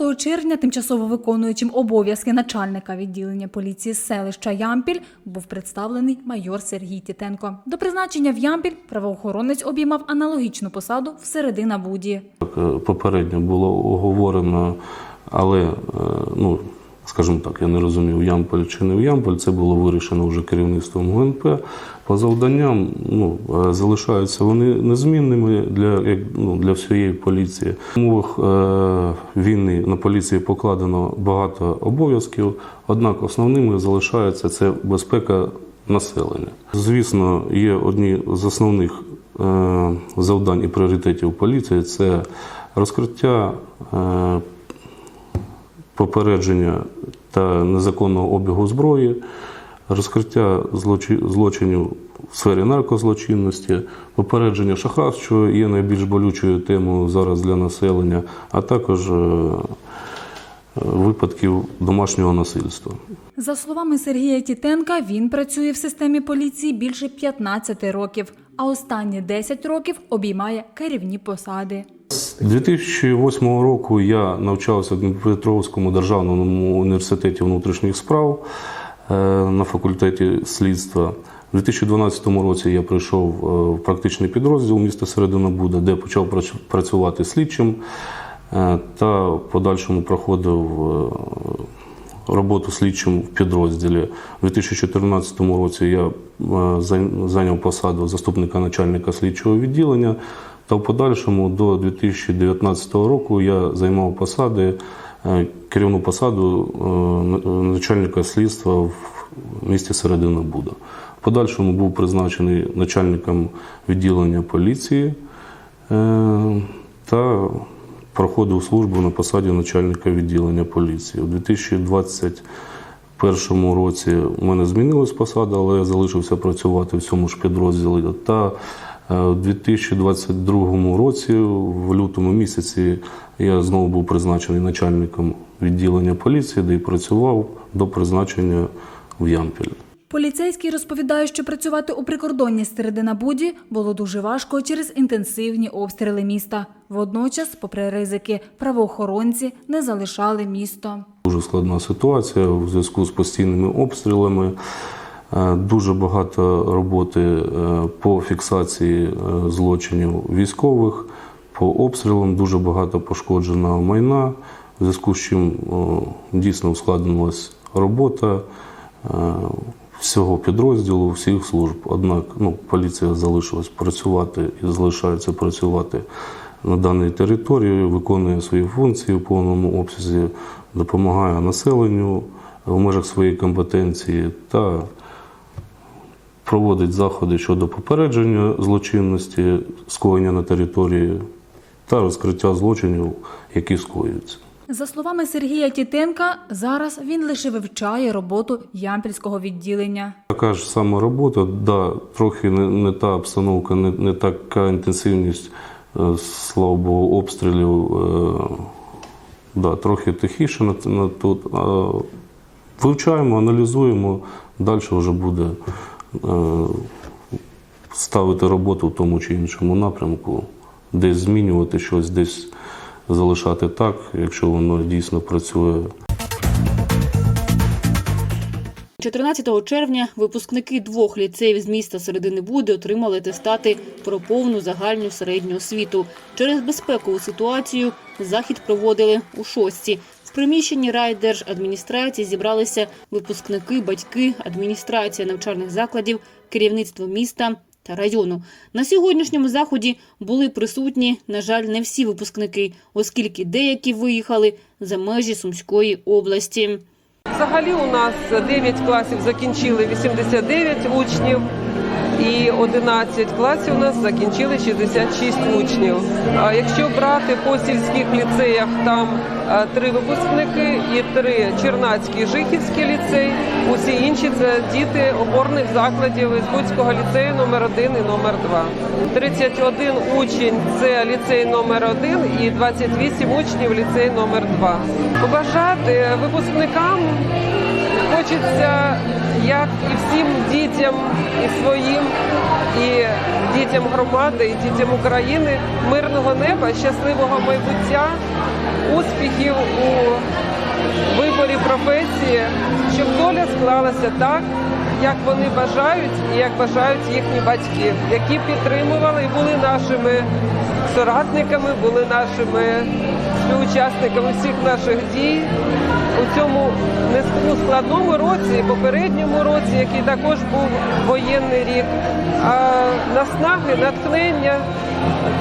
20 червня тимчасово виконуючим обов'язки начальника відділення поліції селища Ямпіль був представлений майор Сергій Тітенко. До призначення в Ямпіль правоохоронець обіймав аналогічну посаду в середина Буді. Е, Попередньо було оговорено, але, е, ну, скажімо так, я не розумів, Ямполь чи не в Ямполь. Це було вирішено вже керівництвом ГНП. По завданням ну, е, залишаються вони незмінними для, ну, для всієї поліції. В умовах е, війни на поліції покладено багато обов'язків, однак основними залишаються це безпека населення. Звісно, є одні з основних е, завдань і пріоритетів поліції це розкриття, е, попередження та незаконного обігу зброї, розкриття злочинів в сфері наркозлочинності, попередження шахрайств, що є найбільш болючою темою зараз для населення, а також е, випадків домашнього насильства. За словами Сергія Тітенка, він працює в системі поліції більше 15 років, а останні 10 років обіймає керівні посади. З 2008 року я навчався в Дніпропетровському державному університеті внутрішніх справ е, на факультеті слідства. У 2012 році я прийшов е, в практичний підрозділ міста Середина Буда, де почав прац- працювати слідчим е, та в подальшому проходив роботу слідчим в підрозділі. У 2014 році я зайняв посаду заступника начальника слідчого відділення. Та в подальшому до 2019 року я займав посади, е, керівну посаду е, начальника слідства в місті Середина Буда. В подальшому був призначений начальником відділення поліції е, та проходив службу на посаді начальника відділення поліції. У 2021 році у мене змінилась посада, але я залишився працювати в цьому ж підрозділі. Та у 2022 році, в лютому місяці, я знову був призначений начальником відділення поліції, де і працював до призначення в Ямпіль. Поліцейський розповідає, що працювати у прикордонні середина Буді було дуже важко через інтенсивні обстріли міста. Водночас, попри ризики, правоохоронці не залишали місто. Дуже складна ситуація в зв'язку з постійними обстрілами. Е, Дуже багато роботи е, по фіксації е, злочинів військових, по обстрілам дуже багато пошкодженого майна, в зв'язку з чим дійсно ускладнилась робота всього підрозділу, всіх служб. Однак ну, поліція залишилась працювати і залишається працювати на даній території, виконує свої функції в повному обсязі, допомагає населенню в межах своєї компетенції та проводить заходи щодо попередження злочинності, скоєння на території та розкриття злочинів, які скоюються. За словами Сергія Тітенка, зараз він лише вивчає роботу ямпільського відділення. Така ж сама робота, да, трохи не, не та обстановка, не, не така інтенсивність, е, слава Богу, обстрілів. Е, да, трохи тихіше на, на тут. Вивчаємо, аналізуємо, далі вже буде ставити роботу в тому чи іншому напрямку, десь змінювати щось, десь залишати так, якщо воно дійсно працює 14 червня випускники двох ліцеїв з міста Середини Буди отримали атестати про повну загальну середню освіту. Через безпекову ситуацію захід проводили у шостці. В приміщенні райдержадміністрації зібралися випускники, батьки, адміністрація навчальних закладів, керівництво міста та району. На сьогоднішньому заході були присутні, на жаль, не всі випускники, оскільки деякі виїхали за межі Сумської області. Взагалі у нас 9 класів закінчили 89 учнів і 11 класів у нас закінчили 66 учнів. А якщо брати по сільських ліцеях, там е, три випускники і три Чернацький Жихівський ліцей. Усі інші це діти опорних закладів із Буцького ліцею номер 1 і номер 2. 31 учень це ліцей номер 1 і 28 учнів ліцей номер 2. Побажати випускникам хочеться, як і всім дітям, і своїм, і дітям громади, і дітям України, мирного неба, щасливого майбуття, успіхів у виборі професії, щоб доля склалася так, як вони бажають і як бажають їхні батьки, які підтримували і були нашими соратниками, були нашими співучасниками всіх наших дій у цьому не ну, році, попередньому році, який також був воєнний рік, наснаги, натхнення,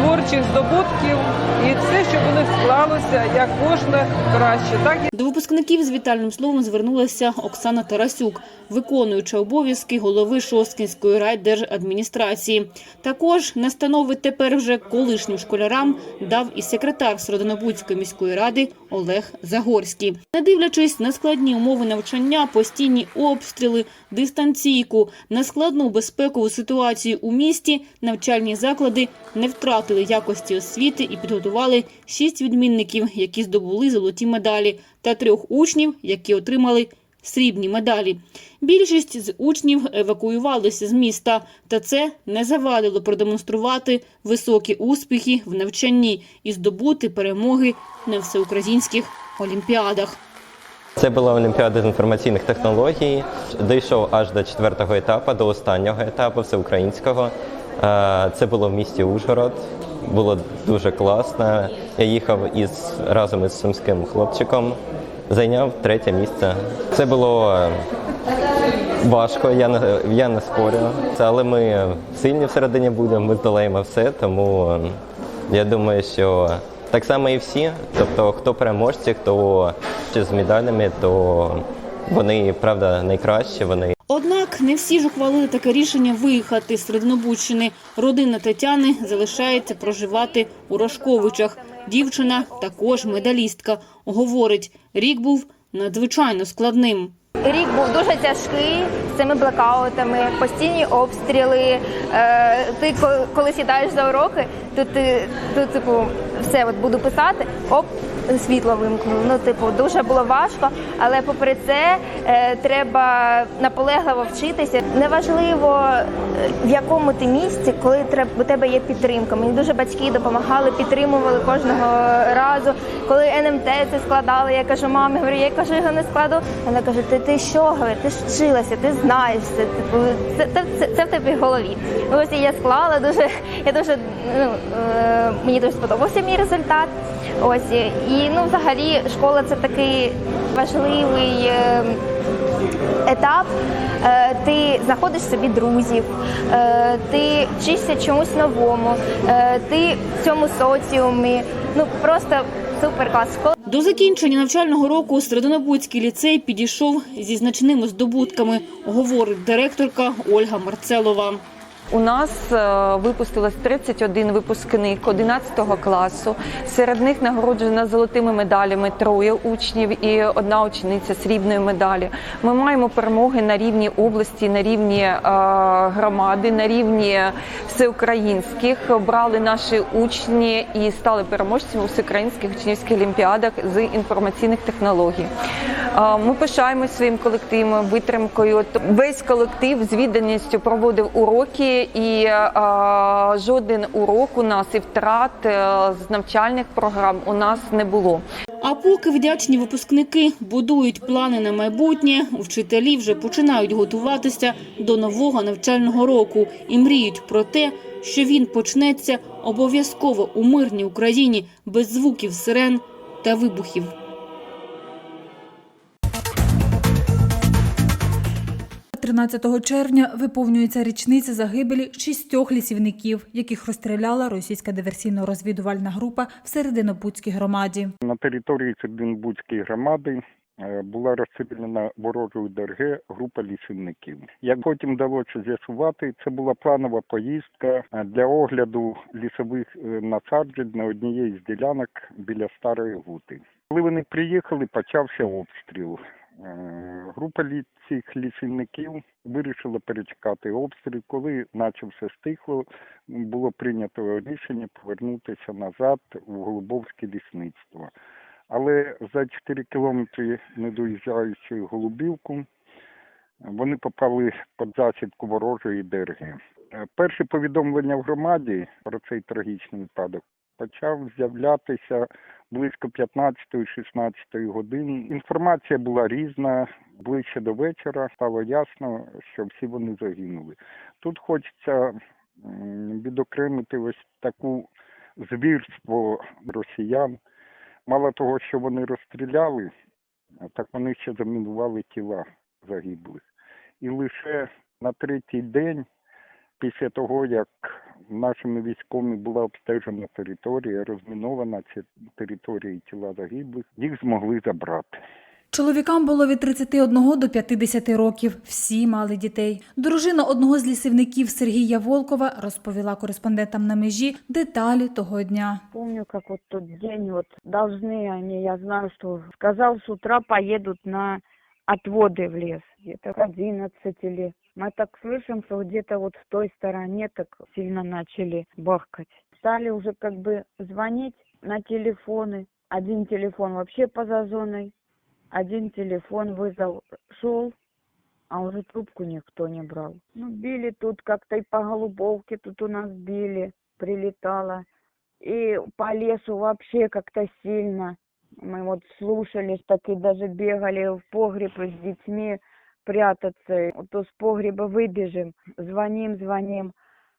творчих здобутків і все, щоб них склалося як можна краще. Так До випускників з вітальним словом звернулася Оксана Тарасюк, виконуюча обов'язки голови Шосткінської райдержадміністрації. Також настанови тепер вже колишнім школярам дав і секретар Сродонобудської міської ради Олег Загорський. Не дивлячись на складні умови навчання, постійні обстріли, дистанційку, на складну безпекову ситуацію у місті, навчальні заклади не втратили якості освіти і підготували шість відмінників, які здобули золоті медалі, та трьох учнів, які отримали срібні медалі. Більшість з учнів евакуювалися з міста, та це не завадило продемонструвати високі успіхи в навчанні і здобути перемоги на всеукраїнських олімпіадах. Це була Олімпіада з інформаційних технологій. Дійшов аж до четвертого етапу, до останнього етапу всеукраїнського. Е, Це було в місті Ужгород. Було дуже класно. Я їхав із разом із сумським хлопчиком. Зайняв третє місце. Це було е, важко, я не, я не спорю. Але ми сильні всередині будемо, ми здолаємо все, тому е, я думаю, що так само і всі. Тобто, хто переможці, хто з медалями, то вони правда найкращі. Вони Однак не всі ж ухвалили таке рішення виїхати з Середнобудщини. Родина Тетяни залишається проживати у Рожковичах. Дівчина також медалістка. Говорить, рік був надзвичайно складним. Рік був дуже тяжкий з цими блекаутами, постійні обстріли. Е, ти коли сідаєш за уроки, то ти то, типу, все от буду писати, оп, світло вимкнуло. Ну, типу, дуже було важко, але попри це е, треба наполегливо вчитися. Неважливо е, в якому ти місці, коли у тебе є підтримка. Мені дуже батьки допомагали, підтримували кожного разу. Коли НМТ це складали, я кажу, мамі, говорю, я кажу, його не складу. Вона каже, ти, ти що говорю, ти ж вчилася, ти знаєш це. Типу, це, це, це, це в тебе голові. Ось я склала дуже, я дуже ну, е, мені дуже сподобався мій результат. Ось і ну, взагалі, школа це такий важливий. е, етап, е, ти знаходиш собі друзів, ти вчишся чомусь новому, ти в цьому соціумі. Ну просто супер клас. До закінчення навчального року Середонобудський ліцей підійшов зі значними здобутками, говорить директорка Ольга Марцелова. У нас е, випустилось 31 випускник 11 класу. Серед них нагороджено золотими медалями троє учнів і одна учениця срібної медалі. Ми маємо перемоги на рівні області, на рівні е, громади, на рівні всеукраїнських. Брали наші учні і стали переможцями у всеукраїнських учнівських олімпіадах з інформаційних технологій. Ми пишаємось своїм колективом, витримкою. Весь колектив з відданістю проводив уроки, і жоден урок у нас і втрат е, з навчальних програм у нас не було. А поки вдячні випускники будують плани на майбутнє, вчителі вже починають готуватися до нового навчального року і мріють про те, що він почнеться обов'язково у мирній Україні без звуків сирен та вибухів. 13 червня виповнюється річниця загибелі шістьох лісівників, яких розстріляла російська диверсійно-розвідувальна група в Серединобудській громаді. На території Серединбудської громади е, була розстріляна ворожою ДРГ група лісівників. Як потім вдалося з'ясувати, це була планова поїздка е, для огляду лісових е, насаджень на однієї з ділянок біля Старої Гути. Коли вони приїхали, почався обстріл. Е, Група цих лісівників вирішила перечекати обстріл. Коли наче все стихло, було прийнято рішення повернутися назад у Голубовське лісництво. Але за 4 кілометри, не доїжджаючи Голубівку, вони попали під засідку ворожої ДРГ. Е, Перші повідомлення в громаді про цей трагічний випадок почав з'являтися близько 15-16 годин. Інформація була різна. Ближче до вечора стало ясно, що всі вони загинули. Тут хочеться відокремити ось таку звірство росіян. Мало того, що вони розстріляли, так вони ще замінували тіла загиблих. І лише на третій день, після того, як нашими військовими була обстежена територія, розмінована ця територія і тіла загиблих, їх змогли забрати. Чоловікам було від 31 до 50 років. Всі мали дітей. Дружина одного з лісівників Сергія Волкова розповіла кореспондентам на межі деталі того дня. Помню, как вот тот день, вот должны они, я знаю, что сказал, с утра поедут на отводы в лес, где-то 11 или... Мы так слышим, что где-то вот в той стороне так сильно начали бахкать. Стали уже как бы звонить на телефоны. Один телефон вообще поза зоной, один телефон вызов шел, а уже трубку никто не брал. Ну, били тут как-то и по голубовке тут у нас били, прилетало. И по лесу вообще как-то сильно. Мы вот слушались, так и даже бегали в погреб с детьми прятаться. То с погреба выбежим, звоним, звоним.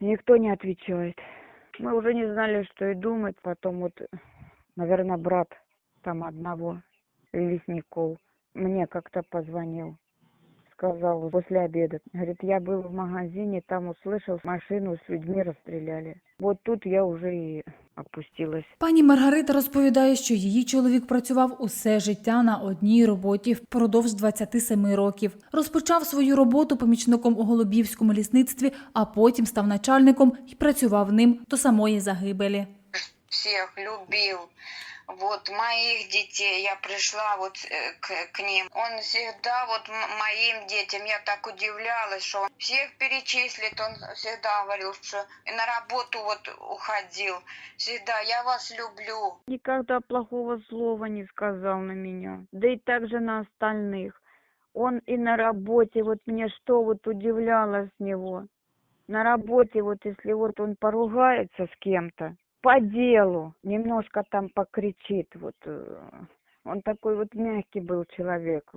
Никто не отвечает. Мы уже не знали, что и думать. Потом вот, наверное, брат там одного лесников мне как-то позвонил. Сказал после обеда. Говорит, я был в магазине, там услышал, машину с людьми расстреляли. Вот тут я уже и опустилась. Пані Маргарита розповідає, що її чоловік працював усе життя на одній роботі впродовж 27 років. Розпочав свою роботу помічником у Голубівському лісництві, а потім став начальником і працював ним до самої загибелі. всех любил. Вот моих детей, я пришла вот э, к, к ним. Он всегда вот моим детям, я так удивлялась, что он всех перечислит, он всегда говорил, что на работу вот уходил. Всегда, я вас люблю. Никогда плохого слова не сказал на меня. Да и также на остальных. Он и на работе, вот мне что вот удивляло с него. На работе, вот если вот он поругается с кем-то, по делу, немножко там покричит, вот э, он такой вот мягкий был человек.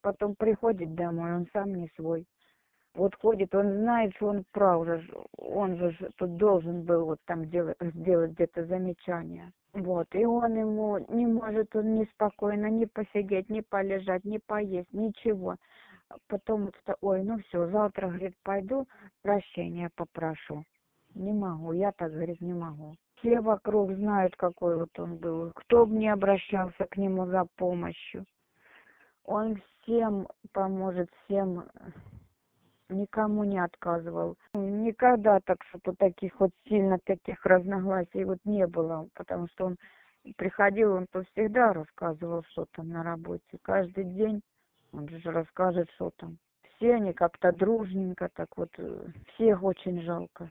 Потом приходит домой, он сам не свой. Вот ходит, он знает, что он прав, же он же тут должен был вот там делать, сделать где-то замечание. Вот, и он ему не может, он неспокойно ни посидеть, ни полежать, ни поесть, ничего. Потом вот, ой, ну все, завтра, говорит, пойду, прощения попрошу. Не могу, я так, говорит, не могу. Все вокруг знают, какой вот он был. Кто бы не обращался к нему за помощью. Он всем поможет, всем никому не отказывал. Никогда так, чтобы таких вот сильно таких разногласий вот не было, потому что он приходил, он то всегда рассказывал, что там на работе. Каждый день он же расскажет, что там. Все они как-то дружненько, так вот, э, всех очень жалко.